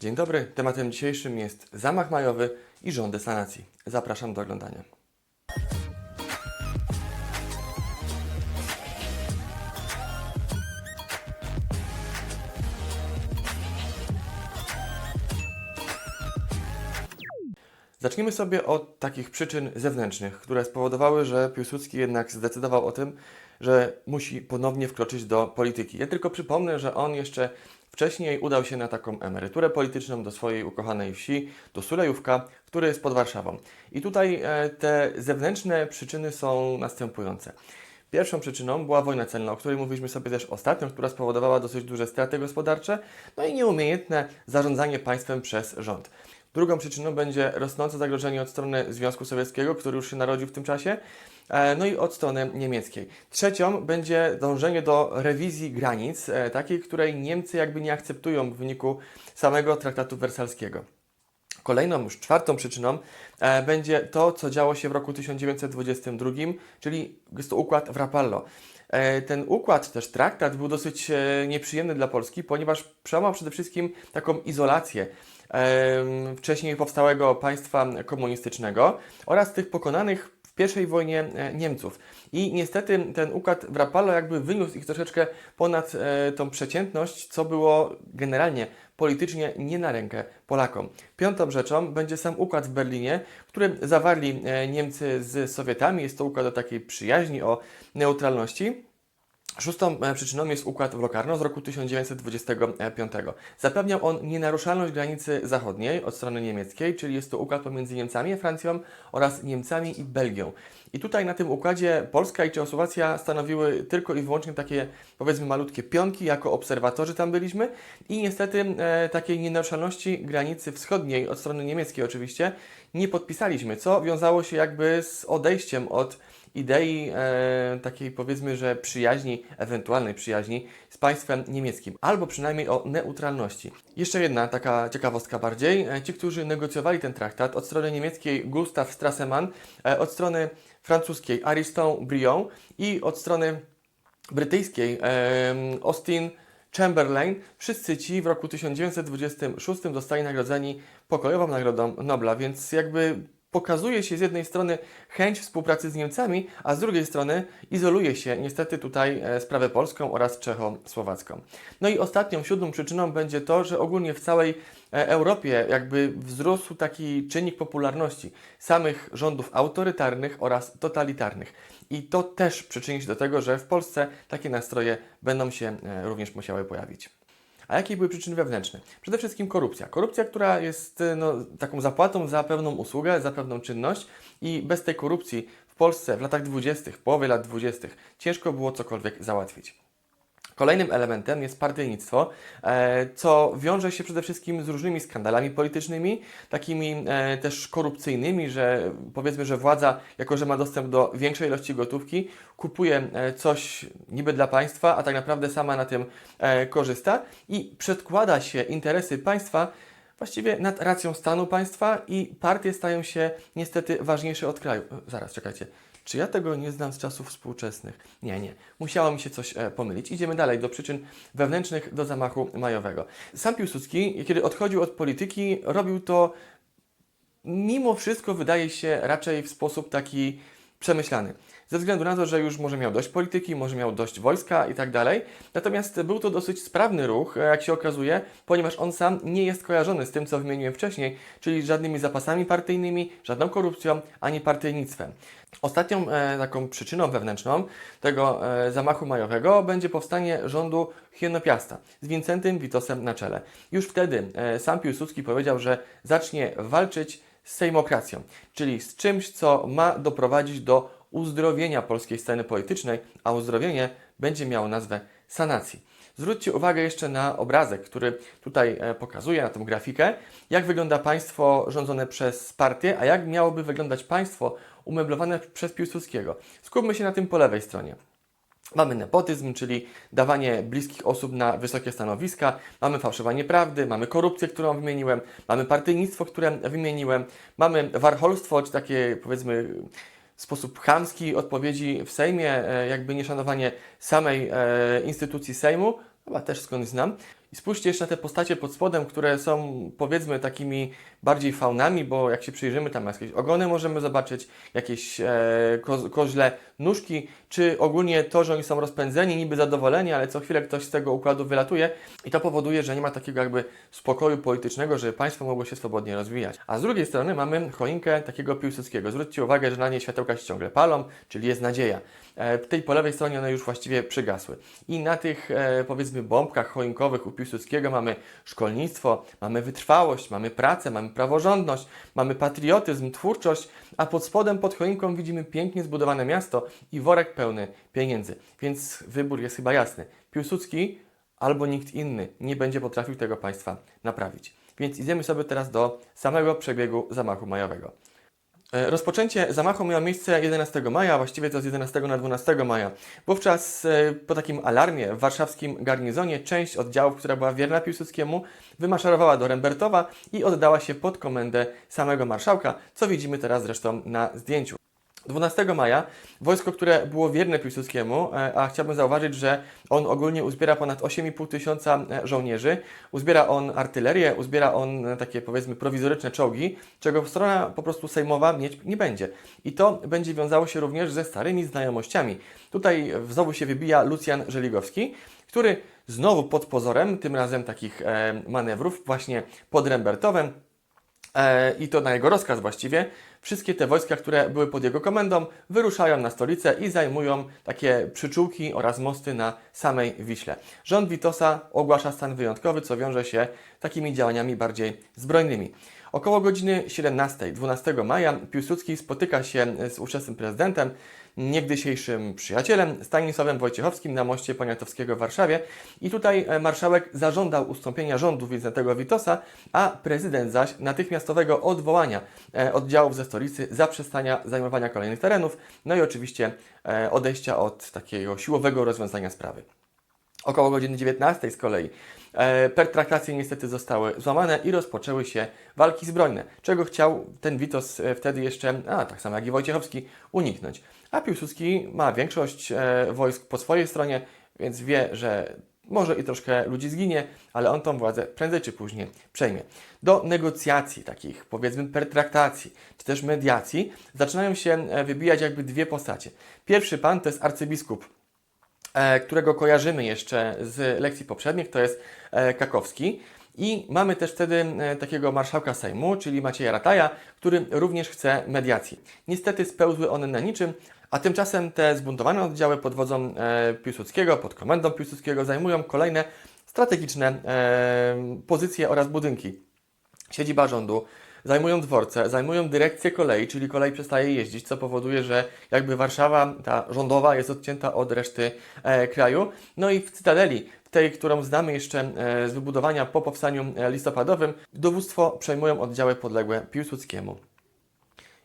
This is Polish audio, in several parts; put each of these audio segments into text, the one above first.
Dzień dobry, tematem dzisiejszym jest zamach majowy i rządy sanacji. Zapraszam do oglądania. Zacznijmy sobie od takich przyczyn zewnętrznych, które spowodowały, że Piłsudski jednak zdecydował o tym, że musi ponownie wkroczyć do polityki. Ja tylko przypomnę, że on jeszcze wcześniej udał się na taką emeryturę polityczną do swojej ukochanej wsi, do Sulejówka, który jest pod Warszawą. I tutaj e, te zewnętrzne przyczyny są następujące. Pierwszą przyczyną była wojna celna, o której mówiliśmy sobie też ostatnio, która spowodowała dosyć duże straty gospodarcze, no i nieumiejętne zarządzanie państwem przez rząd. Drugą przyczyną będzie rosnące zagrożenie od strony Związku Sowieckiego, który już się narodził w tym czasie, no i od strony niemieckiej. Trzecią będzie dążenie do rewizji granic, e, takiej, której Niemcy jakby nie akceptują w wyniku samego traktatu wersalskiego. Kolejną, już czwartą przyczyną e, będzie to, co działo się w roku 1922, czyli jest to układ w Rapallo. E, ten układ, też traktat, był dosyć e, nieprzyjemny dla Polski, ponieważ przełamał przede wszystkim taką izolację e, wcześniej powstałego państwa komunistycznego oraz tych pokonanych I wojnie e, Niemców. I niestety ten układ w Rapallo jakby wyniósł ich troszeczkę ponad e, tą przeciętność, co było generalnie politycznie nie na rękę Polakom. Piątą rzeczą będzie sam układ w Berlinie, który zawarli e, Niemcy z Sowietami. Jest to układ o takiej przyjaźni, o neutralności. Szóstą e, przyczyną jest układ w Locarno z roku 1925. Zapewniał on nienaruszalność granicy zachodniej od strony niemieckiej, czyli jest to układ pomiędzy Niemcami Francją oraz Niemcami i Belgią. I tutaj na tym układzie Polska i Czechosłowacja stanowiły tylko i wyłącznie takie, powiedzmy, malutkie pionki, jako obserwatorzy tam byliśmy i niestety e, takiej nienaruszalności granicy wschodniej od strony niemieckiej oczywiście nie podpisaliśmy, co wiązało się jakby z odejściem od idei e, takiej powiedzmy, że przyjaźni, ewentualnej przyjaźni z państwem niemieckim, albo przynajmniej o neutralności. Jeszcze jedna taka ciekawostka bardziej. E, ci, którzy negocjowali ten traktat, od strony niemieckiej Gustav Strassemann, e, od strony francuskiej Ariston Briand i od strony brytyjskiej e, Austin Chamberlain, wszyscy ci w roku 1926 zostali nagrodzeni pokojową Nagrodą Nobla, więc jakby pokazuje się z jednej strony chęć współpracy z Niemcami, a z drugiej strony izoluje się niestety tutaj e, sprawę polską oraz czechosłowacką. No i ostatnią, siódmą przyczyną będzie to, że ogólnie w całej e, Europie jakby wzrósł taki czynnik popularności samych rządów autorytarnych oraz totalitarnych. I to też przyczyni się do tego, że w Polsce takie nastroje będą się e, również musiały pojawić. A jakie były przyczyny wewnętrzne? Przede wszystkim korupcja. Korupcja, która jest e, no, taką zapłatą za pewną usługę, za pewną czynność i bez tej korupcji w Polsce w latach 20., w połowie lat 20. ciężko było cokolwiek załatwić. Kolejnym elementem jest partyjnictwo, e, co wiąże się przede wszystkim z różnymi skandalami politycznymi, takimi e, też korupcyjnymi, że powiedzmy, że władza, jako że ma dostęp do większej ilości gotówki, kupuje e, coś niby dla państwa, a tak naprawdę sama na tym korzysta i przedkłada się interesy państwa właściwie nad racją stanu państwa i partie stają się niestety ważniejsze od kraju. Zaraz, czekajcie. Czy ja tego nie znam z czasów współczesnych? Nie, nie. Musiało mi się coś e, pomylić. Idziemy dalej do przyczyn wewnętrznych do zamachu majowego. Sam Piłsudski, kiedy odchodził od polityki, robił to mimo wszystko, wydaje się, raczej w sposób taki przemyślany. Ze względu na to, że już może miał dość polityki, może miał dość wojska i tak dalej. Natomiast był to dosyć sprawny ruch, e, jak się okazuje, ponieważ on sam nie jest kojarzony z tym, co wymieniłem wcześniej, czyli żadnymi zapasami partyjnymi, żadną korupcją, ani partyjnictwem. Ostatnią e, taką przyczyną wewnętrzną tego e, zamachu majowego będzie powstanie rządu Hienopiasta z Wincentym Witosem na czele. Już wtedy e, sam Piłsudski powiedział, że zacznie walczyć sejmokracją, czyli z czymś, co ma doprowadzić do uzdrowienia polskiej sceny politycznej, a uzdrowienie będzie miało nazwę sanacji. Zwróćcie uwagę jeszcze na obrazek, który tutaj e, pokazuje, na tę grafikę, jak wygląda państwo rządzone przez partię, a jak miałoby wyglądać państwo umeblowane przez Piłsudskiego. Skupmy się na tym po lewej stronie. Mamy nepotyzm, czyli dawanie bliskich osób na wysokie stanowiska, mamy fałszowanie prawdy, mamy korupcję, którą wymieniłem, mamy partyjnictwo, które wymieniłem, mamy warholstwo, czy takie powiedzmy sposób chamski odpowiedzi w Sejmie, e, jakby nieszanowanie samej e, instytucji Sejmu, chyba też skądś znam. I spójrzcie jeszcze na te postacie pod spodem, które są powiedzmy takimi bardziej faunami, bo jak się przyjrzymy, tam jakieś ogony możemy zobaczyć, jakieś e, ko koźle nóżki, czy ogólnie to, że oni są rozpędzeni, niby zadowoleni, ale co chwilę ktoś z tego układu wylatuje i to powoduje, że nie ma takiego jakby spokoju politycznego, żeby państwo mogło się swobodnie rozwijać. A z drugiej strony mamy choinkę takiego Piłsudskiego. Zwróćcie uwagę, że na niej światełka się ciągle palą, czyli jest nadzieja. E, tej po lewej stronie one już właściwie przygasły. I na tych e, powiedzmy bombkach choinkowych u Piłsudskiego mamy szkolnictwo, mamy wytrwałość, mamy pracę, mamy praworządność, mamy patriotyzm, twórczość, a pod spodem, pod choinką widzimy pięknie zbudowane miasto i worek pełny pieniędzy. Więc wybór jest chyba jasny. Piłsudski albo nikt inny nie będzie potrafił tego państwa naprawić. Więc idziemy sobie teraz do samego przebiegu zamachu majowego. E, Rozpoczęcie zamachu miało miejsce 11 maja, właściwie to z 11 na 12 maja. Wówczas e, po takim alarmie w warszawskim garnizonie część oddziałów, która była wierna Piłsudskiemu, wymaszerowała do Rembertowa i oddała się pod komendę samego marszałka, co widzimy teraz zresztą na zdjęciu. 12 maja wojsko, które było wierne Piłsudskiemu, e, a chciałbym zauważyć, że on ogólnie uzbiera ponad 8,5 tysiąca e, żołnierzy, uzbiera on artylerię, uzbiera on e, takie powiedzmy prowizoryczne czołgi, czego strona po prostu sejmowa mieć nie będzie. I to będzie wiązało się również ze starymi znajomościami. Tutaj znowu się wybija Lucjan Żeligowski, który znowu pod pozorem, tym razem takich manewrów, właśnie pod Rembertowem, i to na jego rozkaz właściwie, wszystkie te wojska, które były pod jego komendą, wyruszają na stolicę i zajmują takie przyczółki oraz mosty na samej Wiśle. Rząd Witosa ogłasza stan wyjątkowy, co wiąże się takimi działaniami bardziej zbrojnymi. Około godziny 17, 12 maja Piłsudski spotyka się z ówczesnym prezydentem, niegdysiejszym przyjacielem Stanisławem Wojciechowskim na moście Poniatowskiego w Warszawie i tutaj e, marszałek zażądał ustąpienia rządu Wincentego Witosa, a prezydent zaś natychmiastowego odwołania e, oddziałów ze stolicy, zaprzestania zajmowania kolejnych terenów, no i oczywiście e, odejścia od takiego siłowego rozwiązania sprawy. Około godziny 19 z kolei e, pertraktacje niestety zostały złamane i rozpoczęły się walki zbrojne, czego chciał ten Witos e, wtedy jeszcze, a tak samo jak i Wojciechowski, uniknąć. A Piłsudski ma większość e, wojsk po swojej stronie, więc wie, że może i troszkę ludzi zginie, ale on tą władzę prędzej czy później przejmie. Do negocjacji, takich powiedzmy pertraktacji, czy też mediacji, zaczynają się wybijać jakby dwie postacie. Pierwszy pan to jest arcybiskup którego kojarzymy jeszcze z lekcji poprzednich, to jest e, Kakowski. I mamy też wtedy e, takiego marszałka Sejmu, czyli Macieja Rataja, który również chce mediacji. Niestety spełzły one na niczym, a tymczasem te zbuntowane oddziały pod wodzą e, Piłsudskiego, pod komendą Piłsudskiego zajmują kolejne strategiczne e, pozycje oraz budynki. Siedziba rządu, zajmują dworce, zajmują dyrekcję kolei, czyli kolej przestaje jeździć, co powoduje, że jakby Warszawa, ta rządowa, jest odcięta od reszty e, kraju. No i w Cytadeli, tej, którą znamy jeszcze e, z wybudowania po powstaniu e, listopadowym, dowództwo przejmują oddziały podległe Piłsudskiemu.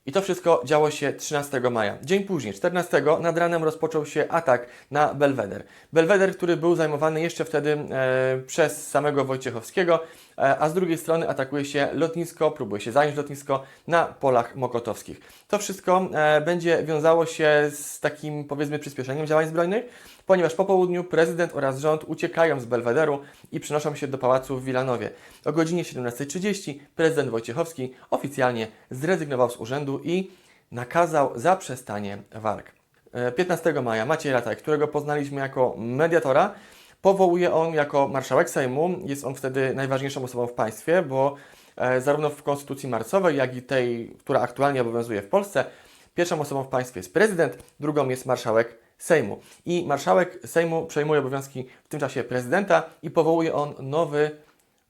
I to wszystko działo się 13 maja. Dzień później, 14, nad ranem rozpoczął się atak na Belweder. Belweder, który był zajmowany jeszcze wtedy e, przez samego Wojciechowskiego, a z drugiej strony atakuje się lotnisko, próbuje się zająć lotnisko na polach mokotowskich. To wszystko e, będzie wiązało się z takim, powiedzmy, przyspieszeniem działań zbrojnych, ponieważ po południu prezydent oraz rząd uciekają z Belwederu i przenoszą się do pałacu w Wilanowie. O godzinie 17.30 prezydent Wojciechowski oficjalnie zrezygnował z urzędu i nakazał zaprzestanie walk. E, 15 maja Maciej Rataj, którego poznaliśmy jako mediatora, powołuje on jako marszałek Sejmu. Jest on wtedy najważniejszą osobą w państwie, bo e, zarówno w konstytucji marcowej, jak i tej, która aktualnie obowiązuje w Polsce, pierwszą osobą w państwie jest prezydent, drugą jest marszałek Sejmu. I marszałek Sejmu przejmuje obowiązki w tym czasie prezydenta i powołuje on nowy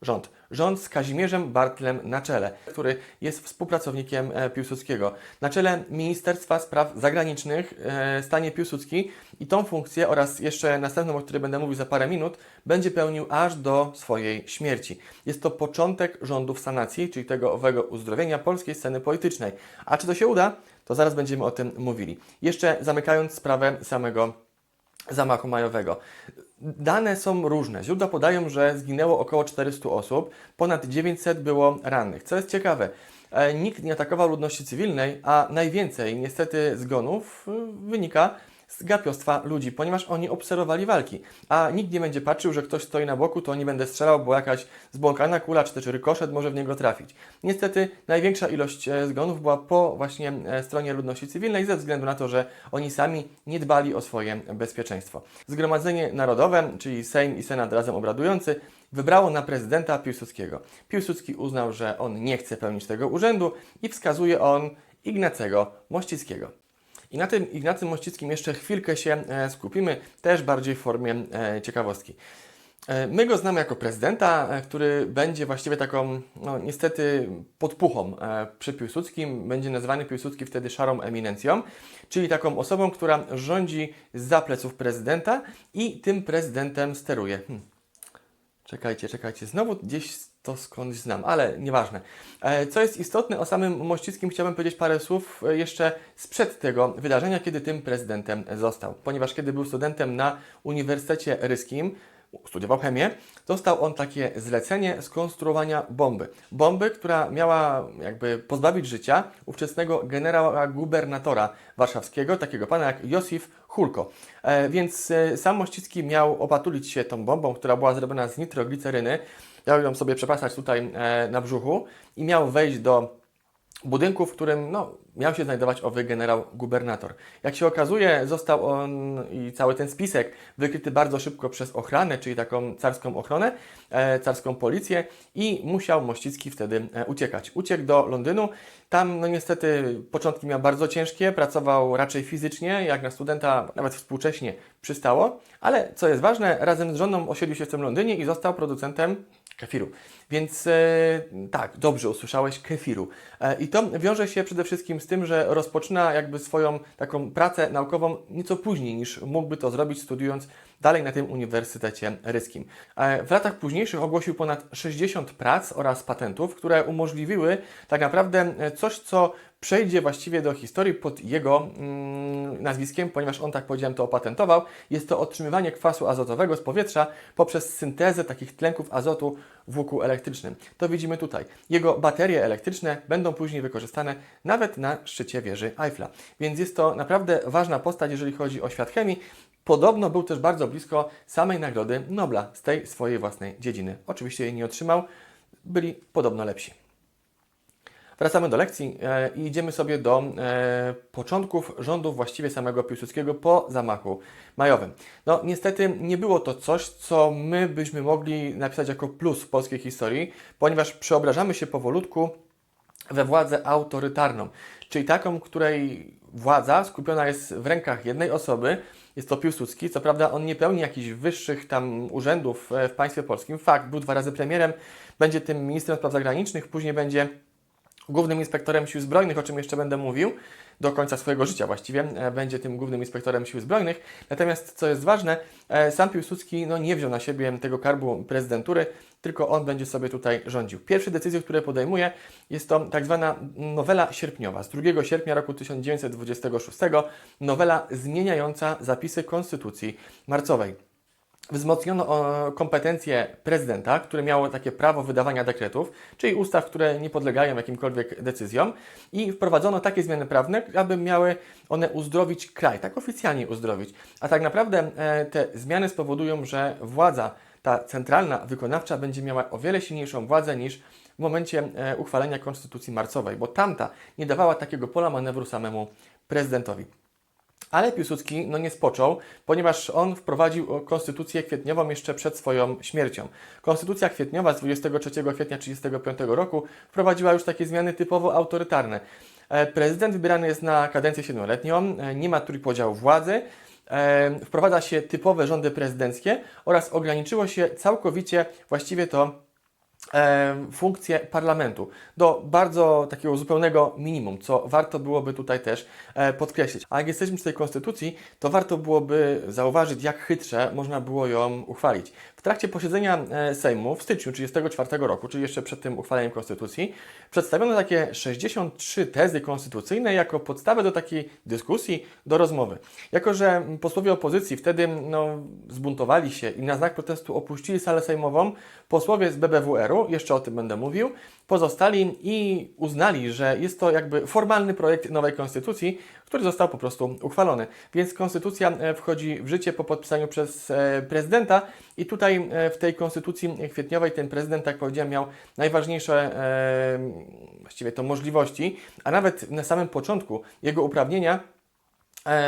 rząd. Rząd z Kazimierzem Bartlem na czele, który jest współpracownikiem e, Piłsudskiego. Na czele Ministerstwa Spraw Zagranicznych e, stanie Piłsudski i tą funkcję oraz jeszcze następną, o której będę mówił za parę minut, będzie pełnił aż do swojej śmierci. Jest to początek rządów sanacji, czyli tego owego uzdrowienia polskiej sceny politycznej. A czy to się uda? To zaraz będziemy o tym mówili. Jeszcze zamykając sprawę samego zamachu majowego. Dane są różne. Źródła podają, że zginęło około 400 osób, ponad 900 było rannych. Co jest ciekawe, e, nikt nie atakował ludności cywilnej, a najwięcej niestety zgonów y, wynika z gapiostwa ludzi, ponieważ oni obserwowali walki, a nikt nie będzie patrzył, że ktoś stoi na boku, to nie będę strzelał, bo jakaś zbłąkana kula czy też rykoszet może w niego trafić. Niestety największa ilość e, zgonów była po właśnie e, stronie ludności cywilnej ze względu na to, że oni sami nie dbali o swoje bezpieczeństwo. Zgromadzenie Narodowe, czyli Sejm i Senat razem obradujący, wybrało na prezydenta Piłsudskiego. Piłsudski uznał, że on nie chce pełnić tego urzędu i wskazuje on Ignacego Mościckiego. I na tym Ignacym Mościckim jeszcze chwilkę się e, skupimy, też bardziej w formie e, ciekawostki. E, My go znamy jako prezydenta, który będzie właściwie taką, no niestety, podpuchą przy Piłsudskim. Będzie nazywany Piłsudski wtedy szarą eminencją, czyli taką osobą, która rządzi za pleców prezydenta i tym prezydentem steruje. Hm. Czekajcie, czekajcie, znowu gdzieś to skądś znam, ale nieważne. E, Co jest istotne, o samym Mościckim chciałbym powiedzieć parę słów e, jeszcze sprzed tego wydarzenia, kiedy tym prezydentem został. Ponieważ kiedy był studentem na Uniwersytecie Ryskim, studiował chemię, dostał on takie zlecenie skonstruowania bomby. Bomby, która miała jakby pozbawić życia ówczesnego generała gubernatora warszawskiego, takiego pana jak Józef Hulko. E, więc sam Mościcki miał opatulić się tą bombą, która była zrobiona z nitrogliceryny. Miał ją sobie przepasać tutaj e, na brzuchu i miał wejść do budynku, w którym no, miał się znajdować owy generał gubernator. Jak się okazuje, został on i cały ten spisek wykryty bardzo szybko przez ochranę, czyli taką carską ochronę, e, carską policję i musiał Mościcki wtedy e, uciekać. Uciekł do Londynu. Tam no niestety początki miał bardzo ciężkie, pracował raczej fizycznie, jak na studenta nawet współcześnie przystało, ale co jest ważne, razem z żoną osiedlił się w tym Londynie i został producentem kefiru. Więc e, tak, dobrze usłyszałeś, kefiru. E, I to wiąże się przede wszystkim z tym, że rozpoczyna jakby swoją taką pracę naukową nieco później niż mógłby to zrobić studiując dalej na tym Uniwersytecie Ryskim. E, w latach późniejszych ogłosił ponad 60 prac oraz patentów, które umożliwiły tak naprawdę e, coś, co przejdzie właściwie do historii pod jego mm, nazwiskiem, ponieważ on, tak powiedziałem, to opatentował. Jest to otrzymywanie kwasu azotowego z powietrza poprzez syntezę takich tlenków azotu w łuku elektrycznym. To widzimy tutaj. Jego baterie elektryczne będą później wykorzystane nawet na szczycie wieży Eiffla. Więc jest to naprawdę ważna postać, jeżeli chodzi o świat chemii. Podobno był też bardzo blisko samej nagrody Nobla z tej swojej własnej dziedziny. Oczywiście jej nie otrzymał, byli podobno lepsi. Wracamy do lekcji e, i idziemy sobie do e, początków rządów właściwie samego Piłsudskiego po zamachu majowym. No niestety nie było to coś, co my byśmy mogli napisać jako plus w polskiej historii, ponieważ przeobrażamy się powolutku we władzę autorytarną, czyli taką, której władza skupiona jest w rękach jednej osoby, jest to Piłsudski. Co prawda on nie pełni jakichś wyższych tam urzędów e, w państwie polskim. Fakt, był dwa razy premierem, będzie tym ministrem spraw zagranicznych, później będzie głównym inspektorem sił zbrojnych, o czym jeszcze będę mówił, do końca swojego życia właściwie e, będzie tym głównym inspektorem sił zbrojnych. Natomiast, co jest ważne, e, sam Piłsudski no, nie wziął na siebie tego karbu prezydentury, tylko on będzie sobie tutaj rządził. Pierwsze decyzje, które podejmuje, jest to tak zwana nowela sierpniowa z 2 sierpnia roku 1926, nowela zmieniająca zapisy Konstytucji marcowej. Wzmocniono kompetencje prezydenta, które miało takie prawo wydawania dekretów, czyli ustaw, które nie podlegają jakimkolwiek decyzjom, i wprowadzono takie zmiany prawne, aby miały one uzdrowić kraj, tak oficjalnie uzdrowić. A tak naprawdę e, te zmiany spowodują, że władza, ta centralna, wykonawcza, będzie miała o wiele silniejszą władzę niż w momencie e, uchwalenia Konstytucji marcowej, bo tamta nie dawała takiego pola manewru samemu prezydentowi. Ale Piłsudski no, nie spoczął, ponieważ on wprowadził konstytucję kwietniową jeszcze przed swoją śmiercią. Konstytucja kwietniowa z 23 kwietnia 1935 roku wprowadziła już takie zmiany typowo autorytarne. E, Prezydent wybierany jest na kadencję siedmioletnią, e, nie ma trójpodziału władzy, e, wprowadza się typowe rządy prezydenckie oraz ograniczyło się całkowicie właściwie to e, funkcję parlamentu do bardzo takiego zupełnego minimum, co warto byłoby tutaj też e, podkreślić. A jak jesteśmy przy tej konstytucji, to warto byłoby zauważyć, jak chytrze można było ją uchwalić. W trakcie posiedzenia e, Sejmu w styczniu 1934 roku, czyli jeszcze przed tym uchwaleniem konstytucji, przedstawiono takie 63 tezy konstytucyjne jako podstawę do takiej dyskusji, do rozmowy. Jako, że posłowie opozycji wtedy no, zbuntowali się i na znak protestu opuścili salę sejmową, posłowie z BBWR-u jeszcze o tym będę mówił, pozostali i uznali, że jest to jakby formalny projekt nowej konstytucji, który został po prostu uchwalony. Więc konstytucja e, wchodzi w życie po podpisaniu przez e, prezydenta i tutaj e, w tej konstytucji kwietniowej ten prezydent, jak powiedziałem, miał najważniejsze właściwie to możliwości, a nawet na samym początku jego uprawnienia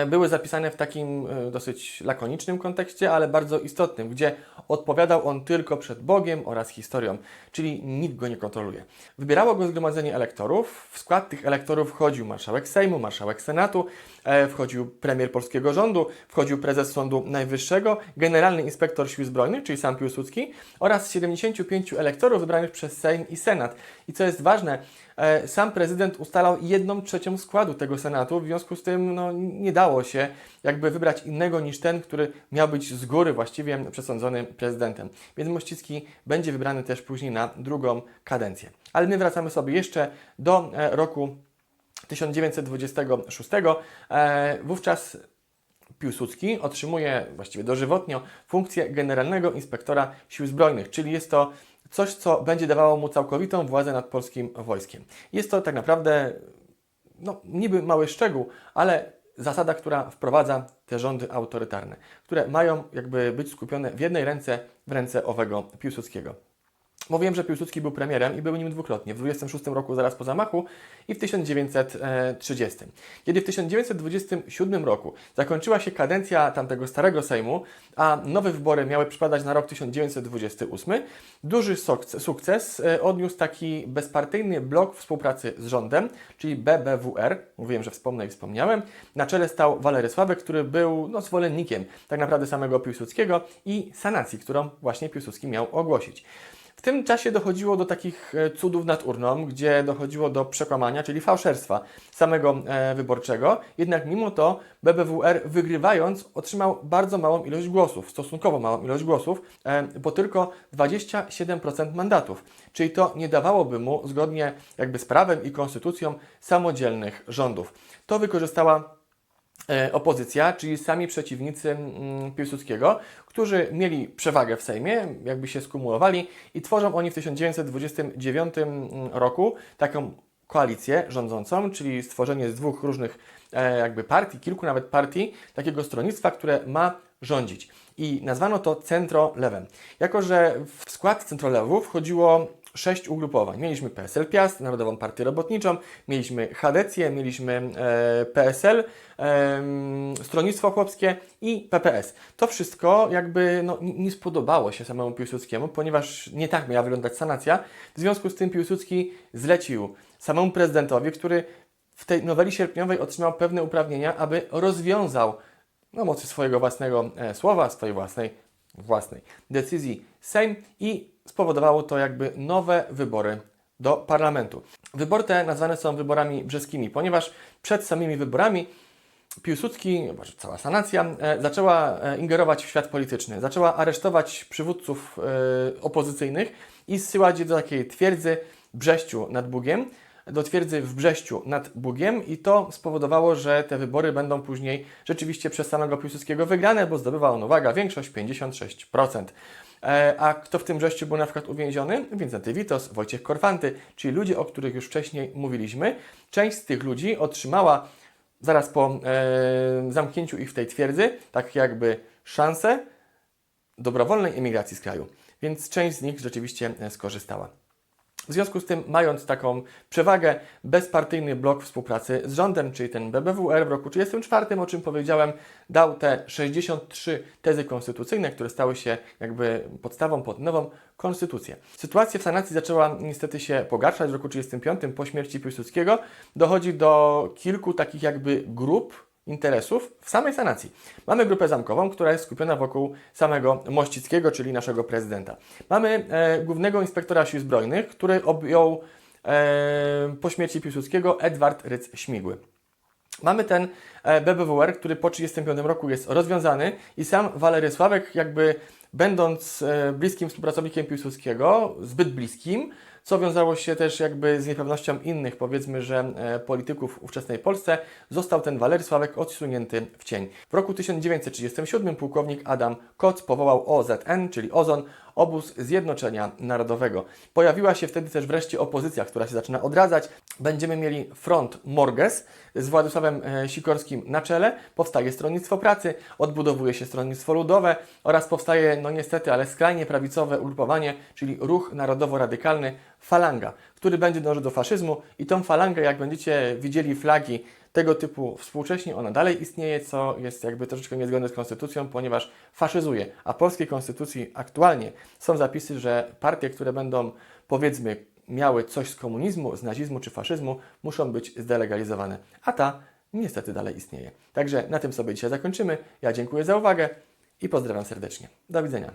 były zapisane w takim e, dosyć lakonicznym kontekście, ale bardzo istotnym, gdzie odpowiadał on tylko przed Bogiem oraz historią, czyli nikt go nie kontroluje. Wybierało go zgromadzenie elektorów. W skład tych elektorów wchodził marszałek Sejmu, marszałek Senatu, e, wchodził premier polskiego rządu, wchodził prezes Sądu Najwyższego, generalny inspektor sił zbrojnych, czyli sam Piłsudski oraz 75 elektorów wybranych przez Sejm i Senat. I co jest ważne, e, sam prezydent ustalał jedną trzecią składu tego Senatu, w związku z tym no, nie dało się jakby wybrać innego niż ten, który miał być z góry właściwie przesądzony prezydentem. Więc Mościcki będzie wybrany też później na drugą kadencję. Ale my wracamy sobie jeszcze do e, roku 1926. E, wówczas Piłsudski otrzymuje właściwie dożywotnio funkcję generalnego inspektora sił zbrojnych, czyli jest to coś, co będzie dawało mu całkowitą władzę nad polskim wojskiem. Jest to tak naprawdę no, niby mały szczegół, ale zasada, która wprowadza te rządy autorytarne, które mają jakby być skupione w jednej ręce, w ręce owego Piłsudskiego. Mówiłem, że Piłsudski był premierem i był nim dwukrotnie, w 26 roku zaraz po zamachu i w 1930. Kiedy w 1927 roku zakończyła się kadencja tamtego starego Sejmu, a nowe wybory miały przypadać na rok 1928, duży sukces- e, odniósł taki bezpartyjny blok współpracy z rządem, czyli BBWR, mówiłem, że wspomnę i wspomniałem. Na czele stał Walery Sławek, który był no, zwolennikiem tak naprawdę samego Piłsudskiego i sanacji, którą właśnie Piłsudski miał ogłosić. Tym czasie dochodziło do takich e, cudów nad urną, gdzie dochodziło do przekłamania, czyli fałszerstwa samego e, wyborczego. Jednak mimo to BBWR wygrywając otrzymał bardzo małą ilość głosów, stosunkowo małą ilość głosów, e, bo tylko 27% mandatów. Czyli to nie dawałoby mu, zgodnie jakby z prawem i konstytucją, samodzielnych rządów. To wykorzystała opozycja, czyli sami przeciwnicy mm, Piłsudskiego, którzy mieli przewagę w Sejmie, jakby się skumulowali i tworzą oni w 1929 roku taką koalicję rządzącą, czyli stworzenie z dwóch różnych e, jakby partii, kilku nawet partii, takiego stronnictwa, które ma rządzić. I nazwano to centro-lewem. Jako, że w skład centrolewu wchodziło sześć ugrupowań. Mieliśmy PSL Piast, Narodową Partię Robotniczą, mieliśmy Hadecję, mieliśmy e, PSL, em, Stronnictwo Chłopskie i PPS. To wszystko jakby no, nie spodobało się samemu Piłsudskiemu, ponieważ nie tak miała wyglądać sanacja. W związku z tym Piłsudski zlecił samemu prezydentowi, który w tej noweli sierpniowej otrzymał pewne uprawnienia, aby rozwiązał na mocy swojego własnego e, słowa, swojej własnej, własnej decyzji Sejm i spowodowało to jakby nowe wybory do parlamentu. Wybory te nazwane są wyborami brzeskimi, ponieważ przed samymi wyborami Piłsudski, cała sanacja, e, zaczęła e, ingerować w świat polityczny. Zaczęła aresztować przywódców e, opozycyjnych i zsyłać je do takiej twierdzy Brześciu nad Bugiem, do twierdzy w Brześciu nad Bugiem i to spowodowało, że te wybory będą później rzeczywiście przez samego Piłsudskiego wygrane, bo zdobywa on, uwaga, większość 56%. E, A kto w tym Brześciu był na przykład uwięziony? Wincenty Witos, Wojciech Korfanty, czyli ludzie, o których już wcześniej mówiliśmy. Część z tych ludzi otrzymała zaraz po e, zamknięciu ich w tej twierdzy, tak jakby szansę dobrowolnej emigracji z kraju. Więc część z nich rzeczywiście e, skorzystała. W związku z tym, mając taką przewagę, bezpartyjny blok współpracy z rządem, czyli ten BBWR w roku 1934, o czym powiedziałem, dał te 63 tezy konstytucyjne, które stały się jakby podstawą pod nową konstytucję. Sytuacja w sanacji zaczęła niestety się pogarszać w roku 1935 po śmierci Piłsudskiego. Dochodzi do kilku takich jakby grup interesów w samej sanacji. Mamy grupę zamkową, która jest skupiona wokół samego Mościckiego, czyli naszego prezydenta. Mamy e, głównego inspektora sił zbrojnych, który objął e, po śmierci Piłsudskiego Edward Rydz-Śmigły. Mamy ten e, BBWR, który po 1935 roku jest rozwiązany i sam Walery Sławek jakby będąc e, bliskim współpracownikiem Piłsudskiego, zbyt bliskim, co wiązało się też jakby z niepewnością innych, powiedzmy, że e, polityków ówczesnej Polsce, został ten Walery Sławek odsunięty w cień. W roku 1937 pułkownik Adam Koc powołał OZN, czyli Ozon, obóz Zjednoczenia Narodowego. Pojawiła się wtedy też wreszcie opozycja, która się zaczyna odradzać. Będziemy mieli front Morges z Władysławem e, Sikorskim na czele. Powstaje Stronnictwo Pracy, odbudowuje się Stronnictwo Ludowe oraz powstaje, no niestety, ale skrajnie prawicowe ugrupowanie, czyli Ruch Narodowo-Radykalny Falanga, który będzie dążył do faszyzmu i tą falangę, jak będziecie widzieli flagi tego typu współcześnie, ona dalej istnieje, co jest jakby troszeczkę niezgodne z konstytucją, ponieważ faszyzuje. A polskiej konstytucji aktualnie są zapisy, że partie, które będą powiedzmy miały coś z komunizmu, z nazizmu czy faszyzmu, muszą być zdelegalizowane. A ta niestety dalej istnieje. Także na tym sobie dzisiaj zakończymy. Ja dziękuję za uwagę i pozdrawiam serdecznie. Do widzenia.